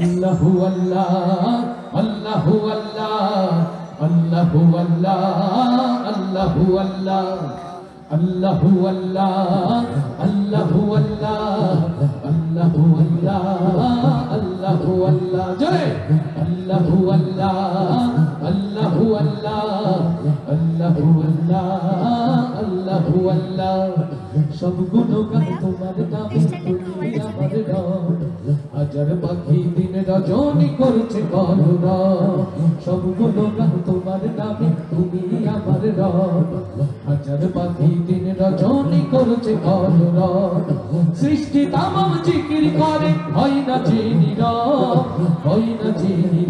আল্লাহু আল্লাহ আল্লাহু আল্লাহ আল্লাহু আল্লাহ আল্লাহু আল্লাহ আল্লাহু আল্লাহ আল্লাহু আল্লাহ আল্লাহু আল্লাহ আল্লাহু আল্লাহ জয় আল্লাহু আল্লাহ আল্লাহু আল্লাহ আল্লাহু আল্লাহ আল্লাহু আল্লাহ সব গুণগান তোমার নামে তুমি আমার হাজার পাখি রজনী করছে কলর সব গুণগান তোমার নামে, তুমি আমার হাজার পাখি দিন রজনী করছে কলর সৃষ্টি তামাম জিকির করে, হয় না চিনি হয় না চিনি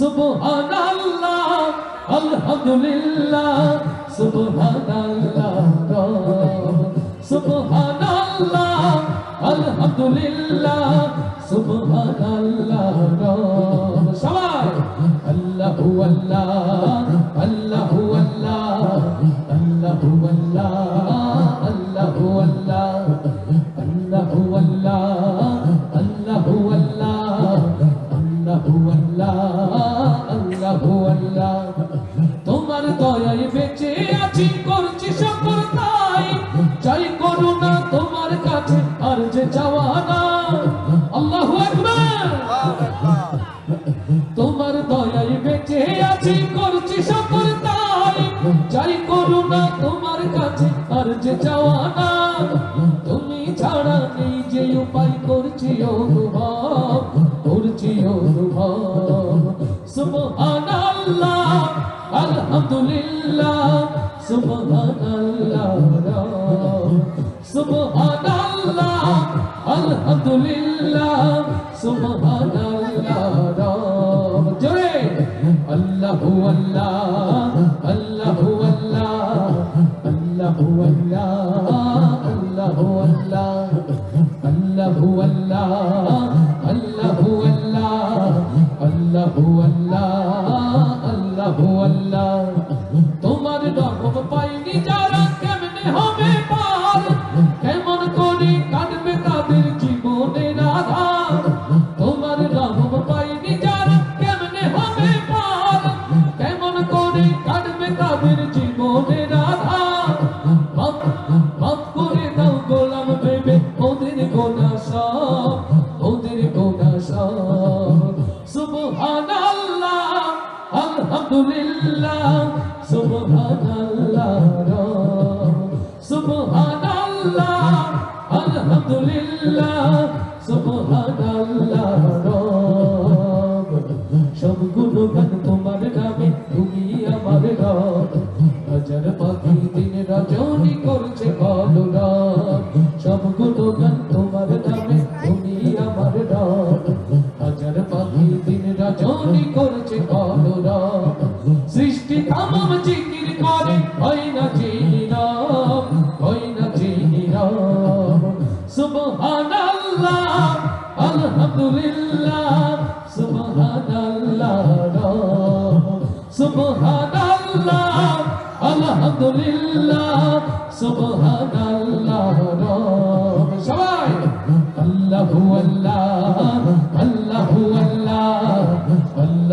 সুবহানাল্লাহ, আলহামদুলিল্লাহ, সুবহানাল্লাহ সুবহানাল্লাহ, আলহামদুলিল্লাহ। হু আল্লাহ আল্লাহ তোমার তোমার কাছে আর যে চাওয়া না যে চাওয়া না তুমি ছাড়া নেই, যে উপায় করছি অনুভব করছি অনুভব। আলহামদুলিল্লাহ, সুবহানাল্লাহ সুবহানাল্লাহ, আলহামদুলিল্লাহ, সুবহানাল্লাহ। জোরে, আল্লাহ আল্লাহু, আল্লাহ هو الله الله هو الله الله هو الله الله هو الله الله هو الله الله هو الله তোমার ডগব পাইনি যারা কেমনে হবে পার কেমন করে কাটবে তাদের জীবনের আধার তোমার ডগব পাইনি যারা কেমনে হবে পার কেমন করে কাটবে তাদের জীবনের আধার মাফ মাফ করে দাও গোলাম ভেবে ওদের গোনা সব ওদের গোনা সব সুবহানাল্লাহ আলহামদুলিল্লাহ সুবহানাল্লাহ সুবহানাল্লাহ আলহামদুলিল্লাহ সুবহানাল্লাহ সব গুণগান তোমার রজনী করছে কলরব সৃষ্টি তামাম জিকির করে, হয় না চিনি রব হয় না চিনি রব সুবহানাল্লাহ, আলহামদুলিল্লাহ, সুবহানাল্লাহ সুবহানাল্লাহ, আলহামদুলিল্লাহ, সুবহানাল্লাহ সবাই, আল্লাহ আল্লাহু।